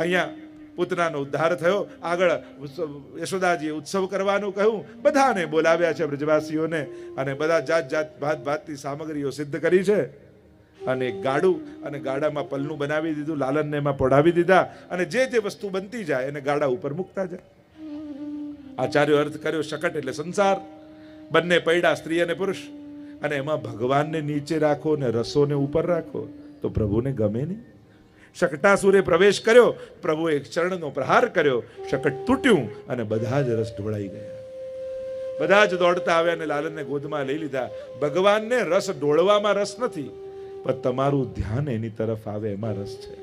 અહીંયા પુત્રનો ઉદ્ધાર થયો. આગળ યશોદાજીએ ઉત્સવ કરવાનું કહ્યું. બધાને બોલાવ્યા છે બ્રજવાસીઓને અને બધા જાત જાત, ભાત ભાતની સામગ્રીઓ સિદ્ધ કરી છે. અને ગાડું અને ગાડામાં પલનું બનાવી દીધું, લાલનને એમાં પડાવી દીધા અને જે જે વસ્તુ બનતી જાય એને ગાડા ઉપર મૂકતા જાય. આચાર્યો અર્થ કર્યો શકટ એટલે સંસાર. બંને પૈડા, સ્ત્રી અને પુરુષ. અને એમાં ભગવાનને નીચે રાખો ને રસોને ઉપર રાખો તો પ્રભુને ગમે નહીં. શકટાસુરે પ્રવેશ કર્યો, પ્રભુએ ચરણનો પ્રહાર કર્યો, શકટ તૂટ્યું અને બધા જ રસ ઢોળાઈ ગયા. બધા જ દોડતા આવ્યા અને લાલનને ગોદમાં લઈ લીધા. ભગવાનને રસ ઢોળવામાં રસ નથી, પણ તમારું ધ્યાન એની તરફ આવે એમાં રસ છે.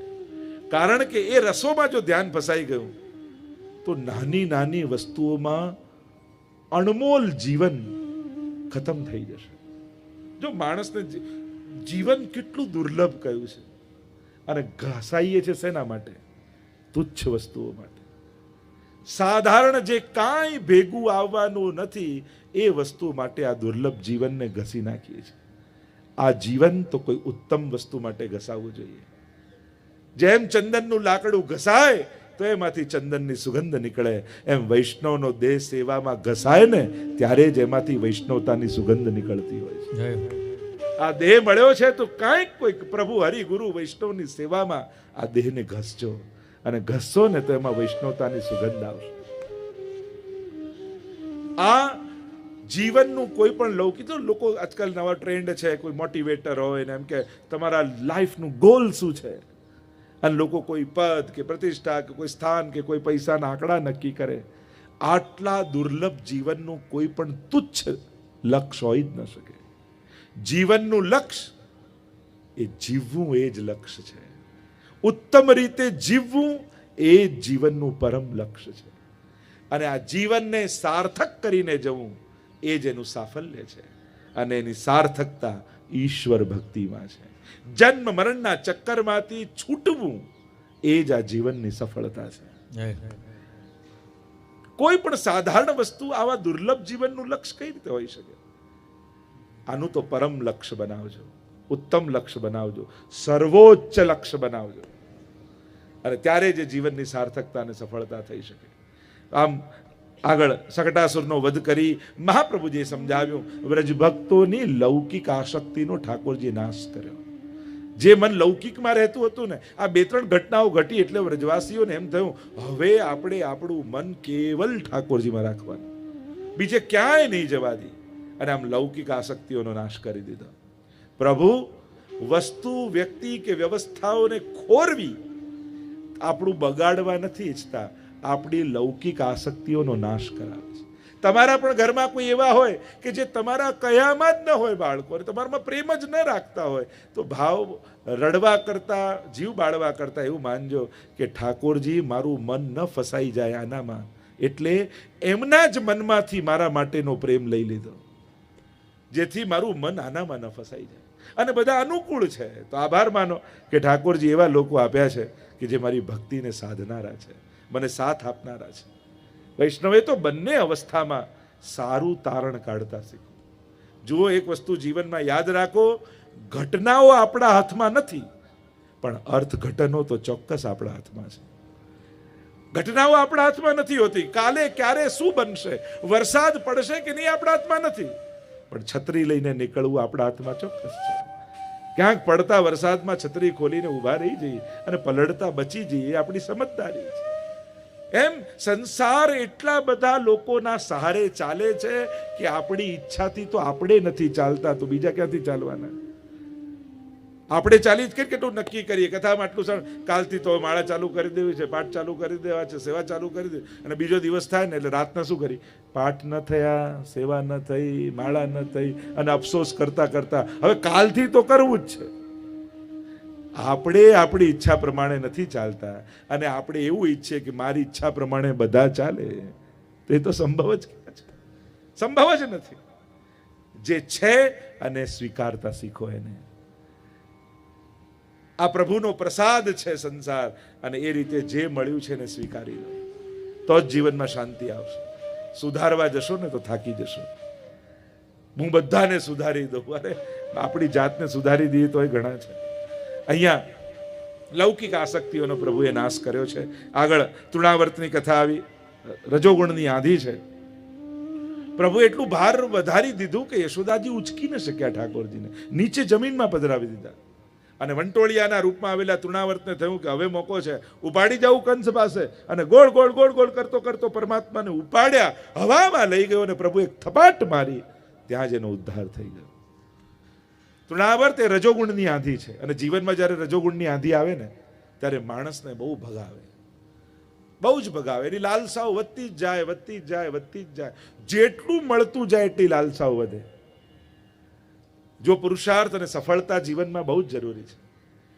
કારણ કે એ રસોમાં જો ધ્યાન ફસાઈ ગયું, તો નાની નાની વસ્તુઓમાં અણમોલ જીવન ખતમ થઈ જશે. જો માણસને જીવન કેટલું દુર્લભ કહ્યું છે. અને ઘસાઈએ છે શેના માટે? તુચ્છ વસ્તુઓ માટે. સાધારણ જે કાંઈ ભેગું આવવાનું નથી, એ વસ્તુ માટે આ દુર્લભ જીવનને ઘસી નાખીએ છીએ. આ જીવન તો કોઈ ઉત્તમ વસ્તુ માટે ઘસાવવું જોઈએ. જેમ ચંદનનું લાકડું ઘસાય, તો એમાંથી ચંદનની સુગંધ નીકળે. એમ વૈષ્ણવનો દેહ સેવામાં ઘસાય ને, ત્યારે જ એમાંથી વૈષ્ણવતાની સુગંધ નીકળતી હોય છે. આ દેહ મળ્યો છે તો કાંઈક કોઈક પ્રભુ હરિ ગુરુ વૈષ્ણવની સેવામાં આ દેહને ઘસજો અને ઘસશો ને તો એમાં વૈષ્ણવતાની સુગંધ આવશે. આ જીવનનું કોઈ પણ લૌકિક લોકો આજકાલ નવા ટ્રેન્ડ છે, કોઈ મોટિવેટર હોય ને એમ કે તમારા લાઈફનું ગોલ શું છે? અને લોકો કોઈ પદ કે પ્રતિષ્ઠા કે કોઈ સ્થાન કે કોઈ પૈસાના આંકડા નક્કી કરે. આટલા દુર્લભ જીવનનું કોઈ પણ તુચ્છ લક્ષ્ય હોઈ જ ન શકે. જીવનનું લક્ષ્ય એ જીવવું એ જ લક્ષ્ય છે. ઉત્તમ રીતે જીવવું એ જ જીવનનું પરમ લક્ષ્ય છે. અને આ જીવનને સાર્થક કરીને જવું એ જ એનું સાફલ્ય છે. અને એની સાર્થકતા ઈશ્વર ભક્તિમાં છે. જન્મ મરણના ચક્કરમાંથી છૂટવું એ જ આ જીવનની સફળતા છે. કોઈ પણ સાધારણ વસ્તુ આવા દુર્લભ જીવનનું લક્ષ્ય કઈ રીતે હોઈ શકે? આનું તો પરમ લક્ષ્ય બનાવજો. ઉત્તમ લક્ષ્ય બનાવજો. સર્વોચ્ચ લક્ષ્ય બનાવજો. અને ત્યારે જે જીવનની સાર્થકતા અને સફળતા થઈ શકે. આમ આગળ સકટાસુરનો વધ કરી મહાપ્રભુજીએ સમજાવ્યું વ્રજ ભક્તોની લૌકિક આસક્તિનો ઠાકોરજી નાશ કર્યો. જે મન લૌકિકમાં રહેતું હતું ને, આ બે ત્રણ ઘટનાઓ ઘટી એટલે વ્રજવાસીઓને એમ થયું, હવે આપણે આપણું મન કેવલ ઠાકોરજીમાં રાખવાનું. બીજે ક્યાંય નહીં જવા દી. અને આમ લૌકિક આસક્તિઓનો નાશ કરી દીધો પ્રભુ વસ્તુ વ્યક્તિ કે વ્યવસ્થાઓને ખોરવી આપણું બગાડવા નથી ઈચ્છતા આપણી લૌકિક આસક્તિઓનો નાશ કરાવે છે તમારા પણ ઘરમાં કોઈ એવા હોય કે જે તમારા કયામાં જ ન હોય બાળકો તમારામાં પ્રેમ જ ન રાખતા હોય તો ભાવ રડવા કરતા જીવ બાળવા કરતા એવું માનજો કે ઠાકોરજી મારું મન ન ફસાઈ જાય આનામાં એટલે એમના જ મનમાંથી મારા માટેનો પ્રેમ લઈ લીધો જેથી મારું મન આનામાં ન ફસાઈ જાય. અને બધા અનુકૂળ છે. તો આભાર માનો કે ઠાકોરજી એવા લોકો આપ્યા છે કે જે મારી ભક્તિને સાધનારા છે. મને સાથ આપનારા છે. વૈષ્ણવે તો બંને અવસ્થામાં સારું તારણ કાઢતા શીખો. જુઓ, એક વસ્તુ જીવનમાં યાદ રાખો, ઘટનાઓ આપણા હાથમાં નથી, પણ અર્થઘટનો તો ચોક્કસ આપણા હાથમાં છે. ઘટનાઓ આપણા હાથમાં નથી હોતી. કાલે ક્યારે શું બનશે? વરસાદ પડશે કે નહીં આપણા હાથમાં નથી? પણ છત્રી લઈને નીકળવું આપણા હાથમાં ચોક્કસ છે. ક્યાંક પડતા વરસાદમાં છત્રી ખોલીને ઊભા રહી જઈએ અને પલળતા બચી જઈએ એ આપણી સમજદારી છે. એમ સંસાર એટલા બધા લોકોના સહારે ચાલે છે કે આપણી ઈચ્છાથી તો આપણે નથી ચાલતા, તો બીજા ક્યાંથી ચાલવાના? આપણે ચાલી જ કરી કેટલું નક્કી કરીએ. કથામાં આટલું સર, કાલથી તો માળા ચાલુ કરી દેવી છે, પાઠ ચાલુ કરી દેવા છે, સેવા ચાલુ કરી દે અને બીજો દિવસ થાય ને એટલે રાતના શું કરી પાઠ ન થયા, સેવા ન થઈ, માળા ન થઈ અને અફસોસ કરતા કરતા. હવે કાલથી તો કરવું જ છે. આપણે આપણી ઈચ્છા પ્રમાણે નથી ચાલતા અને આપણે એવું ઈચ્છીએ કે મારી ઈચ્છા પ્રમાણે બધા ચાલે. તો તો સંભવ જ છે? સંભવ જ નથી. જે છે અને સ્વીકારતા શીખો એને. આ પ્રભુનો પ્રસાદ છે સંસાર. અને એ રીતે જે મળ્યું છે એને સ્વીકારી લો. તો જ જીવનમાં શાંતિ આવશે. સુધારવા જશો ને તો થાકી જશો. હું બધાને સુધારી દઉં. અરે, આપણી જાતને સુધારી દઈએ તો એ ઘણા છે. અહીંયા લૌકિક આસક્તિઓનો પ્રભુએ નાશ કર્યો છે. આગળ તૃણાવર્તની કથા આવી. રજોગુણની આંધી છે. પ્રભુ એટલું ભાર વધારી દીધું કે યશોદાજી ઉચકી ન શક્યા ઠાકોરજીને. નીચે જમીનમાં પધરાવી દીધા. અને વંટોળિયાના રૂપમાં આવેલા તૃણાવર્તને થયું કે હવે મોકો છે. ઉપાડી જવું કંસ પાસે. અને ગોળ ગોળ ગોળ ગોળ કરતો કરતો પરમાત્માને ઉપાડ્યા. હવામાં લઈ ગયો અને પ્રભુ એક થપાટ મારી. ત્યાં જ એનો ઉદ્ધાર થઈ ગયો. તૃણાવર્ત એ રજોગુણની આંધી છે. અને જીવનમાં જ્યારે રજોગુણની આંધી આવે ને, ત્યારે માણસને બહુ ભગાવે. બહુ જ ભગાવે. એની લાલસાઓ વધતી જ જાય, વધતી જ જાય, વધતી જ જાય. જેટલું મળતું જાય એટલી લાલસાઓ વધે. જો પુરુષાર્થ અને સફળતા જીવનમાં બહુ જ જરૂરી છે.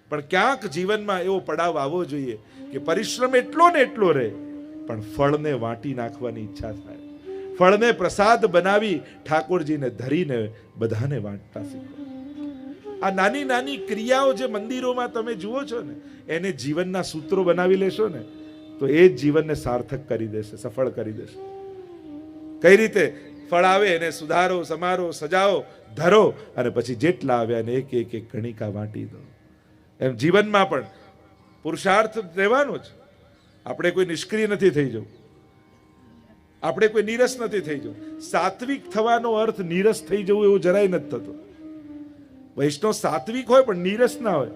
પણ ક્યાંક જીવનમાં એવો પડાવ આવવો જોઈએ કે પરિશ્રમ એટલો ને એટલો રહે, પણ ફળને વાંટી નાખવાની ઈચ્છા થાય. ફળને પ્રસાદ બનાવી ઠાકોરજીને ધરીને બધાને વાંટતા શીખો. આ નાની નાની ક્રિયાઓ જે મંદિરોમાં તમે જુઓ છો ને, એને જીવનના સૂત્રો બનાવી લેશો ને, તો એ જ જીવનને સાર્થક કરી દેશે, સફળ કરી દેશે. કઈ રીતે? ફળ આવે એને સુધારો, સમારો સજાવો ધરો અને પછી જેટલા આવ્યા ને એક એક એક ગણિકા વાંટી દો. એમ જીવનમાં પણ પુરુષાર્થ રહેવાનો જ. આપણે કોઈ નિષ્ક્રિય નથી થઈ જવું. આપણે કોઈ નીરસ નથી થઈ જવું. સાત્વિક થવાનો અર્થ નીરસ થઈ જવું એવું જરાય નથી થતો. વૈષ્ણવ સાત્વિક હોય પણ નીરસ ના હોય.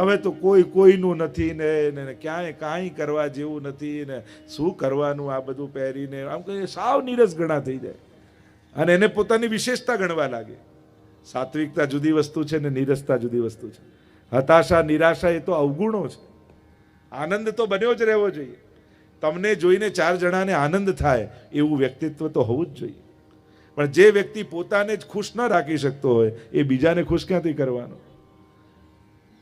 હવે તો કોઈ કોઈનું નથી ને ક્યાંય કાંઈ કરવા જેવું નથી ને શું કરવાનું આ બધું પહેરીને? આમ કહીએ સાવ નીરસ ગણા થઈ જાય. અને એને પોતાની વિશેષતા ગણવા લાગે. સાત્વિકતા જુદી વસ્તુ છે ને નીરસતા જુદી વસ્તુ છે. હતાશા, નિરાશા એ તો અવગુણો છે. આનંદ તો બન્યો જ રહેવો જોઈએ. તમને જોઈને ચાર જણાને આનંદ થાય, એવું વ્યક્તિત્વ તો હોવું જ જોઈએ. પણ જે વ્યક્તિ પોતાને જ ખુશ ન રાખી શકતો હોય, એ બીજાને ખુશ ક્યાંથી કરવાનો?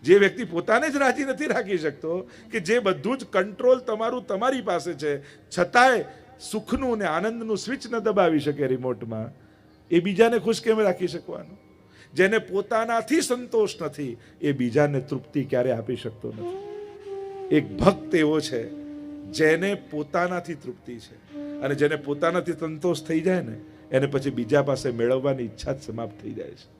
જે વ્યક્તિ પોતાને જ રાજી નથી રાખી શકતો, કે જે બધું જ કંટ્રોલ તમારું તમારી પાસે છે, છતાંય સુખનું અને આનંદનું સ્વિચ ન દબાવી શકે રિમોટમાં, એ બીજાને ખુશ કેમ રાખી શકવાનું? જેને પોતાનાથી સંતોષ નથી, એ બીજાને તૃપ્તિ ક્યારે આપી શકતો નથી. એક ભક્ત એવો છે, જેને પોતાનાથી તૃપ્તિ છે. અને જેને પોતાનાથી સંતોષ થઈ જાય ને, એને પછી બીજા પાસે મેળવવાની ઈચ્છા જ સમાપ્ત થઈ જાય છે.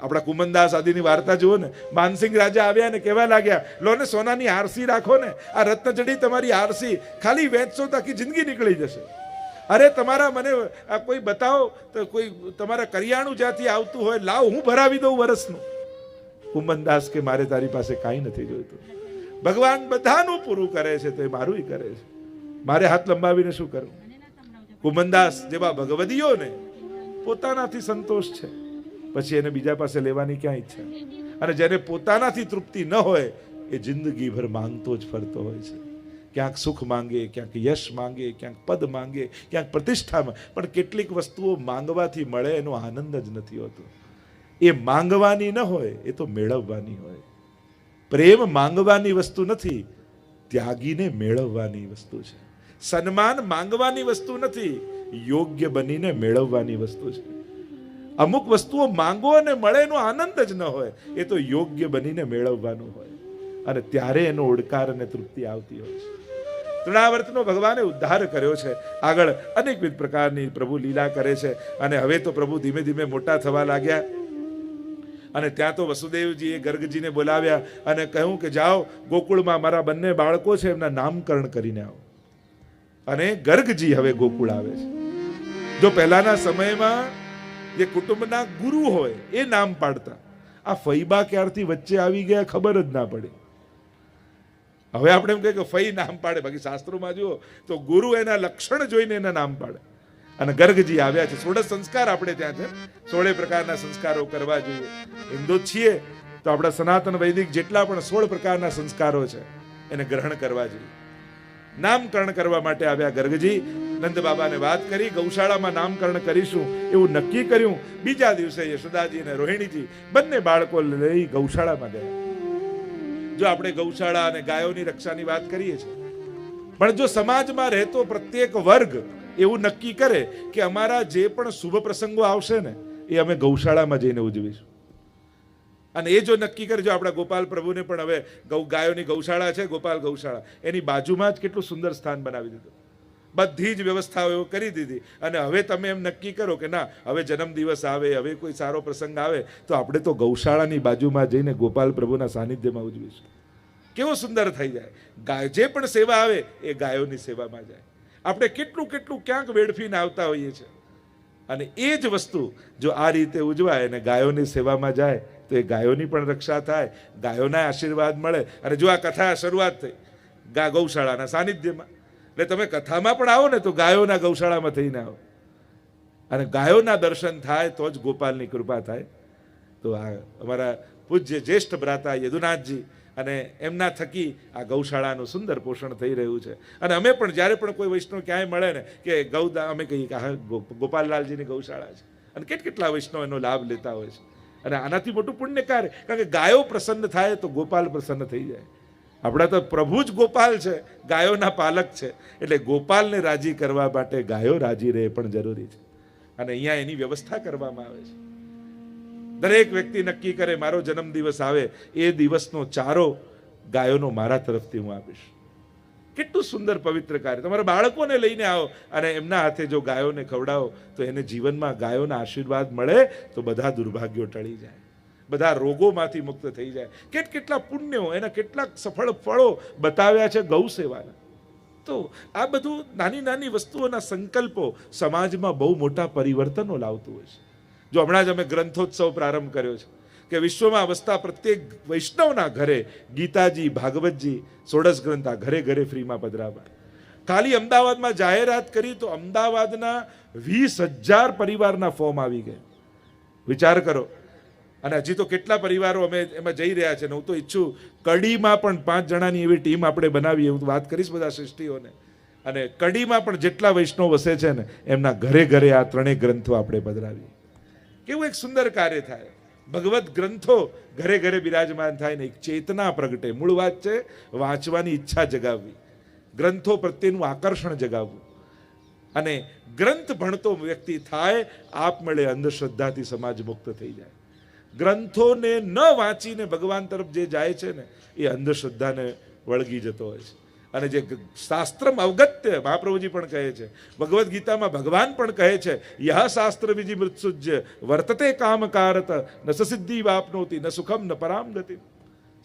આપણા કુમનદાસ આદિની વાર્તા જુઓ ને, માનસિંહ રાજા આવ્યા ને કહેવા લાગ્યા, લો ને સોનાની આરસી રાખો ને, આ રત્નજડી તમારી આરસી ખાલી વેચશો તો આખી જિંદગી નીકળી જશે. અરે, તમારા મને આ કોઈ બતાવો, તો કોઈ તમારા કરિયાણું જ્યાંથી આવતું હોય, લાવ, હું ભરાવી દઉં વરસનું. કુમનદાસ કે, મારે તારી પાસે કાંઈ નથી જોઈતું. ભગવાન બધાનું પૂરું કરે છે, તો એ મારું કરે છે. મારે હાથ લંબાવીને શું કરવું કુમનદાસ જેવા ભગવદીઓને પોતાનાથી સંતોષ છે. પછી એને બીજા પાસે લેવાની ક્યાં ઈચ્છા? અને જેને પોતાનાથી તૃપ્તિ ન હોય, એ જિંદગીભર માંગતો જ ફરતો હોય છે. ક્યાંક સુખ માંગે, ક્યાંક યશ માંગે, ક્યાંક પદ માંગે, ક્યાંક પ્રતિષ્ઠા માંગે. પણ કેટલીક વસ્તુઓ માંગવાથી મળે, એનો આનંદ જ નથી હોતો. એ માંગવાની ન હોય, એ તો મેળવવાની હોય. પ્રેમ માંગવાની વસ્તુ નથી, ત્યાગીને મેળવવાની વસ્તુ છે. સન્માન માંગવાની વસ્તુ નથી, યોગ્ય બનીને મેળવવાની વસ્તુ છે. અમુક વસ્તુઓ માંગો અને મળે એનો આનંદ જ ન હોય. એ તો યોગ્ય બનીને મેળવવાનું હોય. અને ત્યારે એનો ઓડકાર અને તૃપ્તિ આવતી હોય છે. તૃણાવર્તનો ભગવાને ઉદ્ધાર કર્યો છે. આગળ અનેકવિધ પ્રકારની પ્રભુ લીલા કરે છે. અને હવે તો પ્રભુ ધીમે ધીમે મોટા થવા લાગ્યા. અને ત્યાં તો વસુદેવજીએ ગર્ગજીને બોલાવ્યા અને કહ્યું કે જાઓ, ગોકુળમાં મારા બંને બાળકો છે, એમના નામકરણ કરીને આવો. અને ગર્ગજી હવે ગોકુળ આવે છે. જો પહેલાના સમયમાં જે કુટુંબના ગુરુ હોય, એ નામ પાડતા. આ ફૈબા ક્યારથી વચ્ચે આવી ગયા ખબર જ ના પડે. હવે આપણે એમ કહીએ કે ફઈ નામ પાડે. બાકી શાસ્ત્રોમાં જુઓ તો ગુરુ એના લક્ષણ જોઈને એના નામ પાડે. અને ગર્ગજી આવ્યા છે. સોળ સંસ્કાર આપણે ત્યાં છે. સોળે પ્રકારના સંસ્કારો કરવા જોઈએ. હિન્દુ છીએ તો આપણા સનાતન વૈદિક જેટલા પણ સોળ પ્રકારના સંસ્કારો છે, એને ગ્રહણ કરવા જોઈએ. નામકરણ કરવા માટે આવ્યા ગર્ગજી. નંદ બાબાને વાત કરી, ગૌશાળામાં નામકરણ કરીશું, એવું નક્કી કર્યું. બીજા દિવસે યશોદાજી અને રોહિણીજી બંને બાળકો લઈ ગૌશાળામાં ગયા. જો આપણે ગૌશાળા અને ગાયોની રક્ષાની વાત કરીએ છીએ, પણ જો સમાજમાં રહેતો પ્રત્યેક વર્ગ એવું નક્કી કરે કે અમારા જે પણ શુભ પ્રસંગો આવશે ને, એ અમે ગૌશાળામાં જઈને ઉજવીશું. અને એ જો નક્કી કરે, જો આપણા ગોપાલ પ્રભુને પણ હવે ગૌ ગાયોની ગૌશાળા છે, ગોપાલ ગૌશાળા, એની બાજુમાં જ કેટલું સુંદર સ્થાન બનાવી દીધું. બધી જ વ્યવસ્થાઓ એવું કરી દીધી. અને હવે તમે એમ નક્કી કરો કે ના, હવે જન્મદિવસ આવે, હવે કોઈ સારો પ્રસંગ આવે, તો આપણે તો ગૌશાળાની બાજુમાં જઈને ગોપાલ પ્રભુના સાનિધ્યમાં ઉજવીશું. કેવો સુંદર થઈ જાય. ગાય જે પણ સેવા આવે, એ ગાયોની સેવામાં જાય. આપણે કેટલું કેટલું ક્યાંક વેડફીને આવતા હોઈએ છીએ. અને એ જ વસ્તુ જો આ રીતે ઉજવાય અને ગાયોની સેવામાં જાય, તો એ ગાયોની પણ રક્ષા થાય, ગાયોના આશીર્વાદ મળે. અને જો આ કથા શરૂઆત થઈ, ગા, ગૌશાળાના સાનિધ્યમાં એટલે તમે કથામાં પણ આવો ને તો ગાયોના ગૌશાળામાં થઈને આવો. અને ગાયોના દર્શન થાય તો જ ગોપાલની કૃપા થાય. તો આ અમારા પૂજ્ય જ્યેષ્ઠ ભ્રાતા યદુનાથજી અને એમના થકી આ ગૌશાળાનું સુંદર પોષણ થઈ રહ્યું છે. અને અમે પણ જ્યારે પણ કોઈ વૈષ્ણવ ક્યાંય મળે ને કે ગૌદા, અમે કહીએ કે હા ગોપાલલાલજીની ગૌશાળા છે. અને કેટ કેટલા વૈષ્ણવ એનો લાભ લેતા હોય છે. અને આનાથી મોટું પુણ્ય કાર્ય કારણ કે ગાયો પ્રસન્ન થાય તો ગોપાલ પ્રસન્ન થઈ જાય. આપણા તો પ્રભુ જ ગોપાલ છે, ગાયોના પાલક છે. એટલે ગોપાલને રાજી કરવા માટે ગાયો રાજી રહે પણ જરૂરી છે. અને અહીંયા એની વ્યવસ્થા કરવામાં આવે છે. દરેક વ્યક્તિ નક્કી કરે, મારો જન્મદિવસ આવે, એ દિવસનો ચારો ગાયોનો મારા તરફથી હું આપીશ. કેટલું સુંદર પવિત્ર કાર્ય. તમારા બાળકોને લઈને આવો અને એમના હાથે જો ગાયોને ખવડાવો, તો એને જીવનમાં ગાયોના આશીર્વાદ મળે, તો બધા દુર્ભાગ્યો ટળી જાય. બધા રોગોમાંથી મુક્ત થઈ જાય. કેટ કેટલા પુણ્યો, એના કેટલાક સફળ ફળો બતાવ્યા છે ગૌ સેવાના. તો આ બધું નાની નાની વસ્તુઓના સંકલ્પો સમાજમાં બહુ મોટા પરિવર્તનો લાવતું હોય છે. જો હમણાં જ અમે ગ્રંથોત્સવ પ્રારંભ કર્યો છે, કે વિશ્વમાં વસતા પ્રત્યેક વૈષ્ણવના ઘરે ગીતાજી, ભાગવતજી સોડસ ગ્રંથ આ ઘરે ઘરે ફ્રીમાં પધરાવા ખાલી અમદાવાદમાં જાહેરાત કરી તો અમદાવાદના વીસ હજાર પરિવારના ફોર્મ આવી ગયા. વિચાર કરો અને હજી તો કેટલા પરિવારો અમે એમાં જઈ રહ્યા છે ને હું તો ઈચ્છું કડીમાં પણ પાંચ જણાની એવી ટીમ આપણે બનાવીએ. હું વાત કરીશ બધા સૃષ્ટિઓને અને કડીમાં પણ જેટલા વૈષ્ણવ વસે છે ને, એમના ઘરે ઘરે આ ત્રણેય ગ્રંથો આપણે પધરાવીએ. કેવું એક સુંદર કાર્ય થાય. ભગવત ગ્રંથો ઘરે ઘરે બિરાજમાન થાય ને એક ચેતના પ્રગટે. મૂળ વાત છે વાંચવાની ઈચ્છા જગાવવી. ગ્રંથો પ્રત્યેનું આકર્ષણ જગાવવું. અને ગ્રંથ ભણતો વ્યક્તિ થાય આપમેળે અંધશ્રદ્ધાથી સમાજ મુક્ત થઈ જાય. ગ્રંથોને ન વાંચીને ભગવાન તરફ જે જાય છે ને, એ અંધશ્રદ્ધાને વળગી જતો હોય છે. અને જે શાસ્ત્રમ અવગત્ય, મહાપ્રભુજી પણ કહે છે. ભગવદ્ ગીતામાં ભગવાન પણ કહે છે, યહ શાસ્ત્ર બીજી મૃત્સુજ્ય, વર્તતે કામકારત, ન સસિદ્ધિ વાપનોતી, ન સુખમ, ન પરામ ગતિ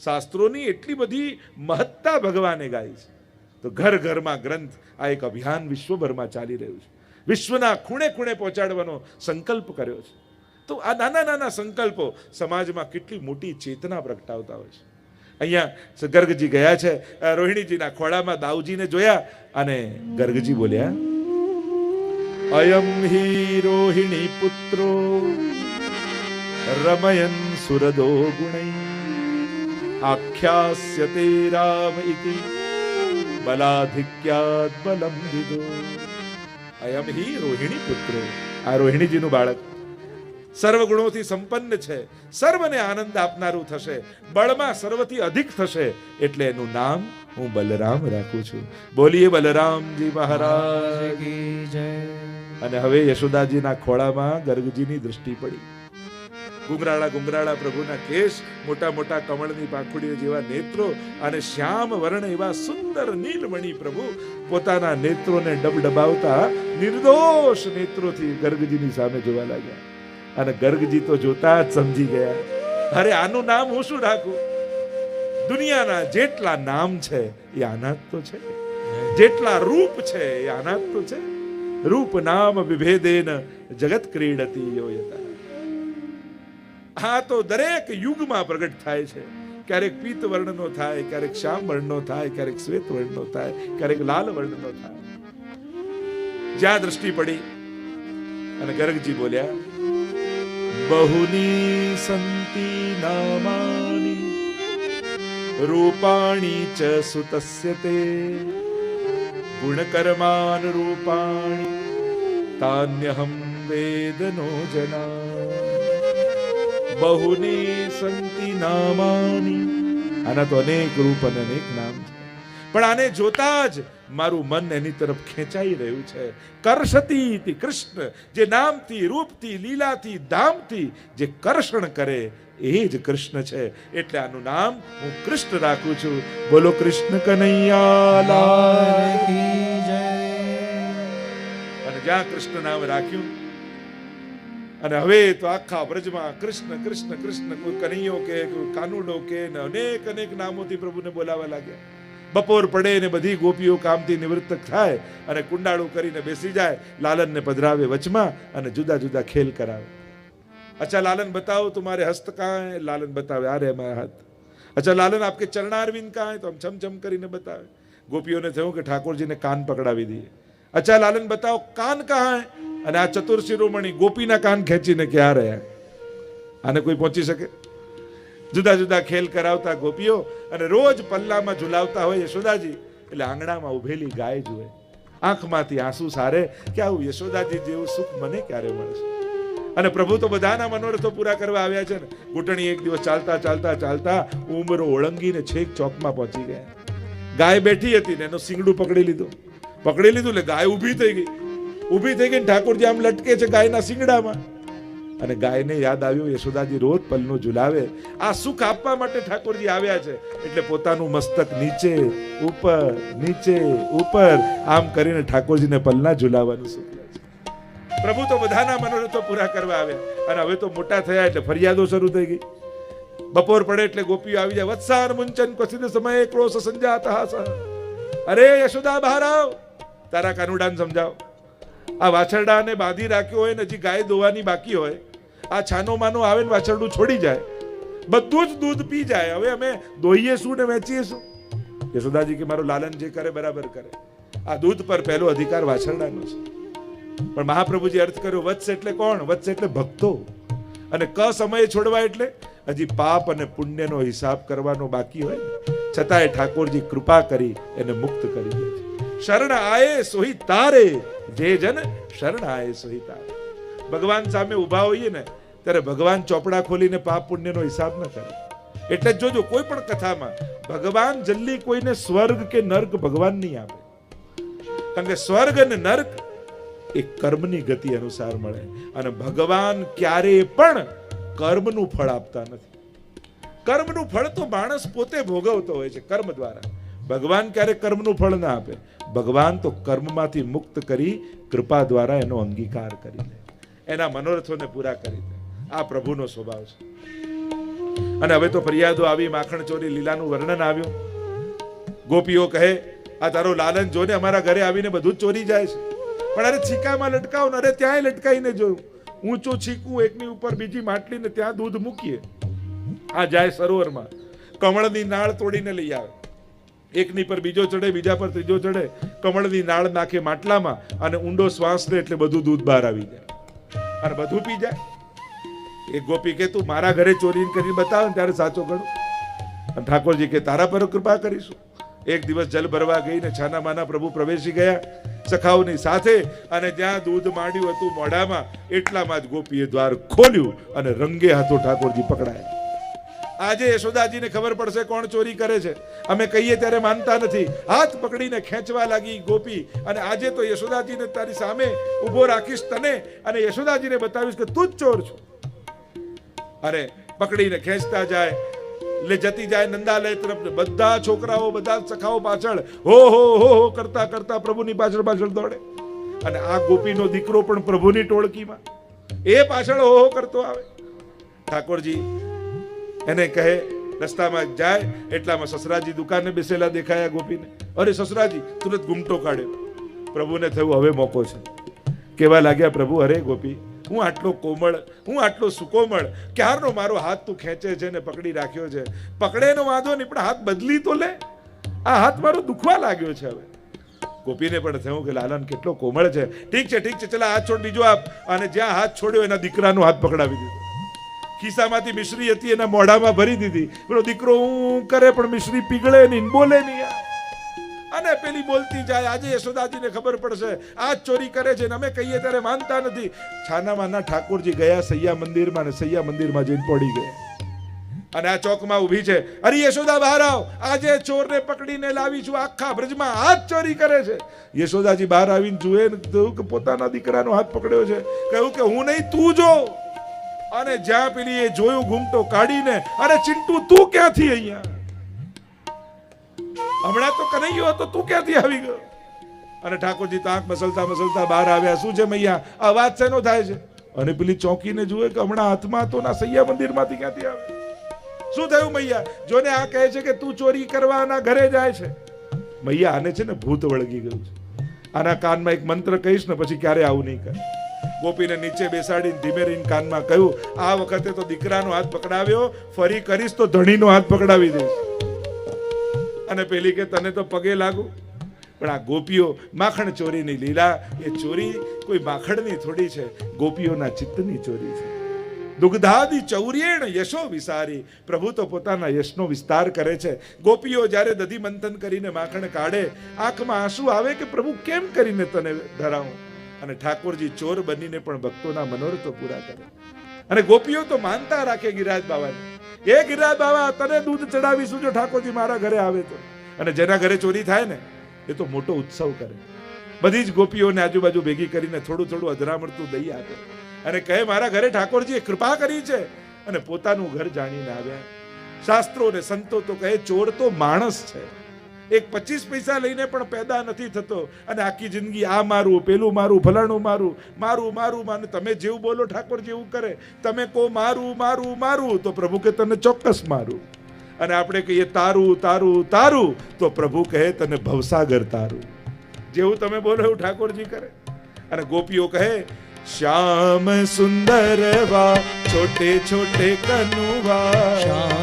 શાસ્ત્રોની એટલી બધી મહત્તા ભગવાને ગાઈ છે. તો ઘર ઘરમાં ગ્રંથ, આ એક અભિયાન વિશ્વભરમાં ચાલી રહ્યું છે. વિશ્વના ખૂણે ખૂણે પહોંચાડવાનો સંકલ્પ કર્યો છે. તો આ નાના નાના સંકલ્પો સમાજમાં કેટલી મોટી ચેતના પ્રગટાવતા હોય છે. અહીંયા ગર્ગજી ગયા છે રોહિણીજીના ખોળામાં દાઉજીને જોયા અને ગર્ગજી બોલ્યા, અયમ હિ રોહિણી પુત્રો, રમયન સુરદો ગુણૈ આખ્યાસ્યતે રામ ઇતિ બલાધિક્યાત બલમ વિદો. અયમ હિ રોહિણી પુત્રો. આ રોહિણીજીનું બાળક સર્વ ગુણોથી સંપન્ન છે. સર્વને આનંદ આપનારું થશે. બળમાં સર્વથી અધિક થશે. એટલે એનું નામ હું બલરામ રાખું છું. બોલીએ બલરામજી મહારાજ અને હવે યશોદાજીના ખોળામાં ગર્ગજીની દ્રષ્ટિ પડી. ગુંગરાળા ગુંગરાળા પ્રભુના કેશ મોટા મોટા કમળની પાંખુડીઓ જેવા નેત્રો અને શ્યામ વર્ણ એવા સુંદર નીલમણી પ્રભુ પોતાના નેત્રોને ડબડબાવતા નિર્દોષ નેત્રોથી ગર્ગજીની સામે જોવા લાગ્યા. અને ગર્ગજી તો જોતા જ સમજી ગયા. અરે, આનું નામ હું શું રાખું? દુનિયાના જેટલા નામ છે, એ આના તો છે. જેટલા રૂપ છે, એ આના તો છે. રૂપ નામ વિભેદેન જગત ક્રીડતી યોયતા. આ તો દરેક યુગમાં પ્રગટ થાય છે. ક્યારેક પીત વર્ણનો થાય, ક્યારેક શ્યામ વર્ણનો થાય, ક્યારેક શ્વેત વર્ણનો થાય, ક્યારેક લાલ વર્ણનો થાય. જ્યાં દ્રષ્ટિ પડી અને ગર્ગજી બોલ્યા બહુની સંતિ નામાની રૂપાણી ચ સુતસ્ય તે ગુણકર્માન રૂપાણી તાન્યહમ વેદનો જના બહુની સંતિ નામાની આના તો અનેક રૂપ અને અનેક નામ પણ આને જોતા જ મારું મન એની તરફ ખેંચાઈ રહ્યું છે. કરશતી કૃષ્ણ, જે નામથી, રૂપથી, લીલાથી, ધામથી જે કરશણ કરે, એ જ કૃષ્ણ છે. એટલે આનું નામ હું કૃષ્ણ રાખું છું. બોલો કૃષ્ણ કનૈયા અને જ્યાં કૃષ્ણ નામ રાખ્યું, અને હવે તો આખા વ્રજમાં કૃષ્ણ કૃષ્ણ કૃષ્ણ, કોઈ કનૈયો કે, કોઈ કાનુડો કે અનેક અનેક નામોથી પ્રભુને બોલાવા લાગ્યા. બપોર પડે ને બધી ગોપીઓ કામથી નિવૃત્ત થાય અને કુંડાળું કરીને બેસી જાય, લાલનને પધરાવે વચમાં અને જુદા જુદા ખેલ કરાવે. અચ્છા, લાલન બતાવો તુમારે હસ્ત કાં લાલન બતાવે, આ રે મારા હાથ. અચ્છા, લાલન, આપકે ચરણારવિંદ કાં તો આમ છમછમ કરીને બતાવે. ગોપીઓને થયું કે ઠાકોરજીને કાન પકડાવી દઈએ. અચ્છા, લાલન, બતાવો, કાન કહાં અને આ ચતુર શિરોમણી ગોપીના કાન ખેંચીને ક્યાં રહ્યા. આને કોઈ પહોંચી શકે? જુદા જુદા ખેલ કરાવતા ગોપીઓ અને રોજ પલ્લામાં ઝુલાવતા હોય યશોદાજી. એટલે આંગણામાં ઉભેલી ગાય જુએ. આંખમાંથી આંસુ સારે કે આવું યશોદાજી જેવું સુખ મને ક્યારે મળશે અને પ્રભુ તો બધાના મનોરથો પૂરા કરવા આવ્યા છે ને. ઘૂંટણી એક દિવસ ચાલતા ચાલતા ચાલતા ઉમરો ઓળંગીને છેક ચોકમાં પહોંચી ગયા. ગાય બેઠી હતી ને એનું સિંગડું પકડી લીધું. પકડી લીધું એટલે ગાય ઊભી થઈ ગઈ. ઊભી થઈ ગઈ ને ઠાકોરજી આમ લટકે છે ગાયના સિંગડામાં. અને ગાયને યાદ આવ્યું, યશોદાજી રોજ પલનું ઝુલાવે. આ સુખ આપવા માટે ઠાકોરજી આવ્યા છે. એટલે પોતાનું મસ્તક નીચે, ઉપર નીચે, ઉપર, આમ કરીને ઠાકોરજીને પલના ઝુલાવવાનું સુખ પ્રભુ તો બધાના મનોરથો પૂરા કરવા આવ્યા. અને હવે તો મોટા થયા એટલે ફરિયાદો શરૂ થઈ ગઈ. બપોર પડે એટલે ગોપીઓ આવી જાય. વત્સાર મુંચન ક્વચિત સમયે ક્રોશ સંજાત અરે યશોદા, બહાર આવ. તારા કાનુડાને સમજાવ. આ વાછરડાને બાંધી રાખ્યો હોય ને હજી ગાય દોવાની બાકી હોય આ છાનો માનો આવે ને વાછરડું છોડી જાય. બધું જ દૂધ પી જાય. હવે અમે દોઈએ શું ને વેચીએ શું? યશોદાજી કે મારો લાલન જે કરે બરાબર કરે. આ દૂધ પર પહેલો અધિકાર વાછરડાનો છે. પણ મહાપ્રભુજી અર્થ કર્યો, વત્સ એટલે કોણ? વત્સ એટલે ભક્તો. અને ક સમયે છોડવા એટલે? હજી પાપ અને પુણ્યનો હિસાબ કરવાનો બાકી હોય છતાંય ઠાકોરજી કૃપા કરી એને મુક્ત કરી દે છે. શરણ આયે સોહી તારે. જે જન શરણ આયે સોહી તારે. ભગવાન સામે ઊભા હોઈએ ને ત્યારે ભગવાન ચોપડા ખોલીને પાપ પુણ્યનો હિસાબ ન કરે. એટલે જોજો, કોઈ પણ કથામાં ભગવાન જલ્દી કોઈને સ્વર્ગ કે નર્ક ભગવાન નહીં આપે. કારણ કે સ્વર્ગ અને નર્ક એ કર્મની ગતિ અનુસાર મળે. અને ભગવાન ક્યારેય પણ કર્મનું ફળ આપતા નથી. કર્મનું ફળ તો માણસ પોતે ભોગવતો હોય છે, કર્મ દ્વારા. ભગવાન ક્યારે કર્મનું ફળ ના આપે? ભગવાન તો કર્મમાંથી મુક્ત કરી કૃપા દ્વારા એનો અંગીકાર કરી લે. એના મનોરથોને પૂરા કરી દે. આ પ્રભુનો સ્વભાવ છે. અને હવે તો ફરિયાદો આવી માખણ ચોરી લીલાનું વર્ણન આવ્યું. ગોપીઓ કહે, આ તારો લાલન જોને અમારા ઘરે આવીને બધું જ ચોરી જાય છે. પણ અરે છીકામાં લટકાવ ને, અરે ત્યાંય લટકાઈને જોયું ઊંચું છીકું એકની ઉપર બીજી માટલી ને ત્યાં દૂધ મૂકીએ. આ જાય સરોવરમાં. કમળની નાળ તોડીને લઈ આવે. એકની પર બીજો ચડે, બીજા પર ત્રીજો ચડે. કમળની નાળ નાખે માટલામાં અને ઊંડો શ્વાસ લે એટલે બધું દૂધ બહાર આવી જાય. અને બધું પી જાય. એક ગોપી કે, તું મારા ઘરે ચોરી કરી બતાવ ત્યારે સાચો ગણો. ઠાકોરજી કે, તારા પર કૃપા કરીશું. એક દિવસ જલ ભરવા ગઈ ને છાના માના પ્રભુ પ્રવેશી ગયા સખાઓની સાથે અને જ્યાં દૂધ માંડ્યું હતું મોઢામાં. એટલામાં જ ગોપીએ દ્વાર ખોલ્યું અને રંગે હાથો ઠાકોરજી પકડાયા. આજે યશોદાજીને ખબર પડશે કોણ ચોરી કરે છે. અમે કહીએ ત્યારે માનતા નથી. હાથ પકડીને ખેંચવા લાગી ગોપી અને આજે તો યશોદાજીને તારી સામે ઊભો રાખીશ તને અને યશોદાજીને બતાવીશ કે તું જ ચોર છો. અરે, પકડીને ખેંચતા જાય. લે, જતી જાય નંદાલય તરફ બધા છોકરાઓ, બધા સખાઓ પાછળ હો હો હો હો, કરતા કરતા પ્રભુની પાછળ પાછળ દોડે. અને આ ગોપીનો દીકરો પણ પ્રભુની ટોળકીમાં. એ પાછળ હો હો કરતો આવે. ઠાકોરજી, એને કહે, રસ્તામાં જાય, એટલામાં સસરાજી દુકાને બેસેલા દેખાયા ગોપીને. અરે, સસરાજી, તુરંત ઘૂમટો કાઢ્યો. પ્રભુને થયું, હવે મોકો છે. કેવા લાગ્યા, પ્રભુ, અરે ગોપી હું આટલો કોમળ, હું આટલો સુકોમળ, ક્યારનો મારો હાથ તું ખેંચે છે ને પકડી રાખ્યો છે? પકડેનો વાંધો નહીં, પણ હાથ બદલી તો લે. આ હાથ મારો દુખવા લાગ્યો છે હવે. ગોપીને પણ થયું કે લાલન કેટલો કોમળ છે. ઠીક છે ઠીક છે, ચલા હાથ છોડ બીજો આપ. અને જ્યાં હાથ છોડ્યો એના દીકરાનો હાથ પકડાવી દીધો. ખિસ્સામાંથી મિશ્રી હતી, એના મોઢામાં ભરી દીધી. પેલો દીકરો હું કરે, પણ મિશ્રી પીગળે નહીં, બોલે નહીં. અને પેલી બોલતી જાય, આજે યશોદાજીને ખબર પડશે. આ ચોરી કરે છે અમે કહીએ ત્યારે માનતા નથી. છાનામાના ઠાકોરજી ગયા સૈયા મંદિરમાં ને સૈયા મંદિરમાં જઈને પડી ગયા. અને આ ચોકમાં ઊભી છે. અરે યશોદા, બહાર આવ. આજે ચોરને પકડીને લાવી છું આખા બ્રજમાં. આ ચોરી કરે છે. યશોદાજી બહાર આવીને જુએ કહ્યું કે પોતાના દીકરાનો હાથ પકડ્યો છે. કહ્યું કે હું નહીં, તું જો. અને જ્યાં પેલી એ જોયું, ઘૂમટો કાઢીને, અરે ચિંટુ, તું ક્યાંથી અહીંયા? હમણાં તો કનૈયો હતો, તું ક્યાંથી આવી ગયો? અને ઠાકોરજી, તો મસલતા મસલતા બહાર આવ્યા. શું છે મૈયા? અવાજ શેનો થાય છે? અને પેલી ચોકીને જુએ કે હમણાં હાથમાં તો ના સૈયા મંદિરમાંથી ક્યાંથી આવે? શું થયું મૈયા? જોને આ કહે છે કે તું ચોરી કરવાના ઘરે જાય છે. મૈયા, આને છે ને ભૂત વળગી ગયું છે. આના કાનમાં એક મંત્ર કહીશ ને પછી ક્યારે આવું નહીં કરે. ગોપીને નીચે બેસાડીને ધીમે રહીને કાનમાં કહ્યું, આ વખતે તો દીકરાનો હાથ પકડાવ્યો, ફરી કરીશ તો ધણીનો હાથ પકડાવી દઈશ. અને પેલી કે તને તો પગે લાગુ. પણ આ ગોપીઓ માખણ ચોરીની લીલા, એ ચોરી કોઈ માખણની થોડી છે, ગોપીઓના ચિત્તની ચોરી છે. દુગ્ધાદી ચૌર્યેણ યશો વિસારી. પ્રભુ તો પોતાના યશનો વિસ્તાર કરે છે. ગોપીઓ જ્યારે દધી મંથન કરીને માખણ કાઢે, આંખમાં આંસુ આવે કે પ્રભુ કેમ કરીને તને ધરાવું? અને ઠાકોરજી ચોર બનીને પણ ભક્તોના મનોરથો પૂરા કરે. અને ગોપીઓ તો માનતા રાખે ગિરાજ બાવાને. એ ગિરાજ બાવા, તને દૂધ ચડાવીશું જો ઠાકોરજી મારા ઘરે આવે તો. અને જેના ઘરે ચોરી થાય ને, એ તો મોટો ઉત્સવ કરે. બધી જ ગોપીઓને આજુબાજુ ભેગી કરીને થોડું થોડું અધરામણતું દઈ આપે. અને કહે, મારા ઘરે ઠાકોરજીએ કૃપા કરી છે. અને પોતાનું ઘર જાણીને આવ્યા. શાસ્ત્રો અને સંતો તો કહે, ચોર તો માણસ છે. એક પચીસ પૈસા લઈને પણ પેદા નથી થતો. અને આખી જિંદગી આ મારું, પેલું મારું, ફલાણું મારું મારું મારું માને તમે જેવું બોલો ઠાકોર જેવું કરે. તમે કહો મારું મારું મારું, તો પ્રભુ કે તને ચોક્કસ મારું. અને આપણે કહીએ તારું તારું તારું, તો પ્રભુ કહે તને ભવસાગર તારું. જેવું તમે બોલો એવું ઠાકોરજી કરે. અને ગોપીઓ કહે, શ્યામ સુંદર વા છોટે છોટે કનુવા. શ્યામ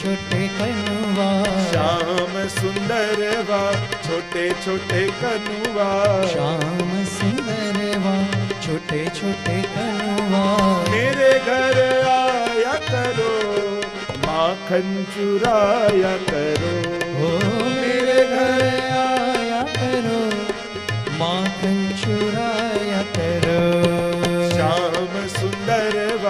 छोटे कनुवा श्याम सुंदरवा छोटे छोटे कनुवा श्याम सुंदरवा छोटे छोटे कनुवा मेरे घर आया करो माखन चुराया करो हो मेरे घर आया करो माखन चुराया करो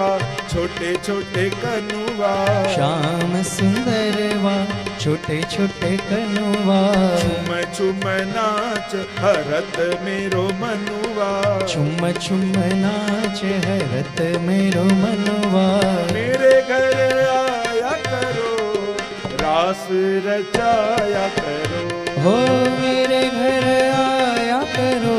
सुंदर वा छोटे छोटे कनुवा श्याम सुंदर वा छोटे छोटे कनुआ छुम छुम नाच हरत मेरो मनुवा छुम छुम नाच हरत मेरो मनवा मेरे घर आया करो रास रचाया करो हो मेरे घर आया करो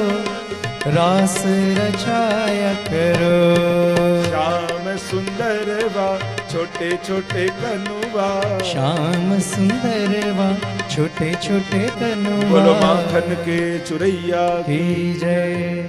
રાસ રચાયા કરો. શ્યામ સુંદરવા છોટે છોટે કનુવા. શ્યામ સુંદરવા છોટે છોટે કનુવા. બોલો માખન કે ચુરૈયા કી જય